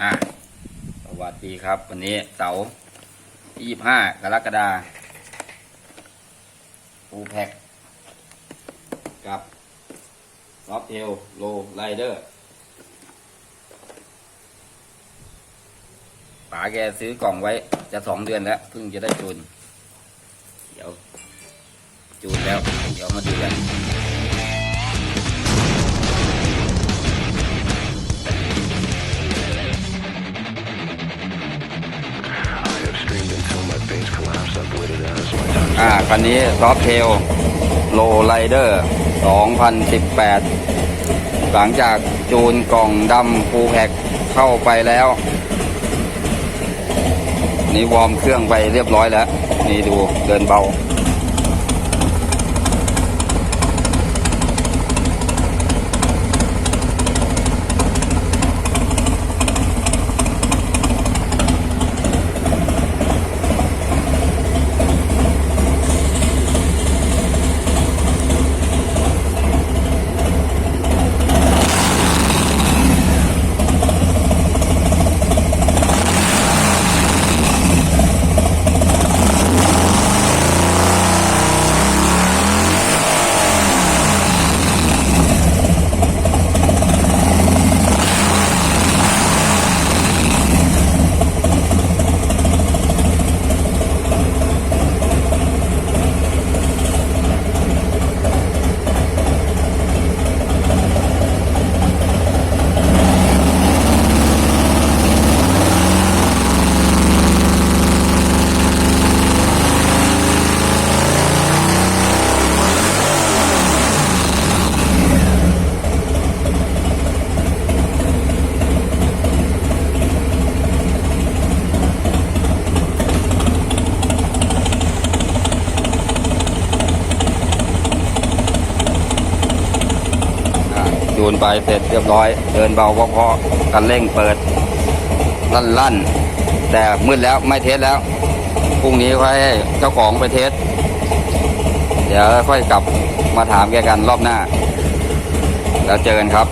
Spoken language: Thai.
อ่าสวัสดีครับ วันนี้เสาร์ที่ยี่ห้ากรกฎาฟูแพ็กกับซอฟเทลโลไลเดอร์ป๋าแกซื้อกล่องไว้จะสองเดือนแล้วเพิ่งจะได้จูน เดี๋ยวจูนแล้ว เดี๋ยวมาดูกัน อ่าคันนี้ซอฟเทลโลไลเดอร์2018 หลังจากจูนกล่องดำฟูแพ็กเข้าไปแล้ว นี่วอร์มเครื่องไปเรียบร้อยแล้ว นี่ดูเดินเบา จูนไปเสร็จเรียบร้อย เดินเบาเพาะๆกันเร่งเปิด ลั่นลั่นแต่มืดแล้วไม่เทสแล้วพรุ่งนี้ค่อยให้เจ้าของไปเทส เดี๋ยวค่อยกลับมาถามแกกันรอบหน้า แล้วเจอกันครับ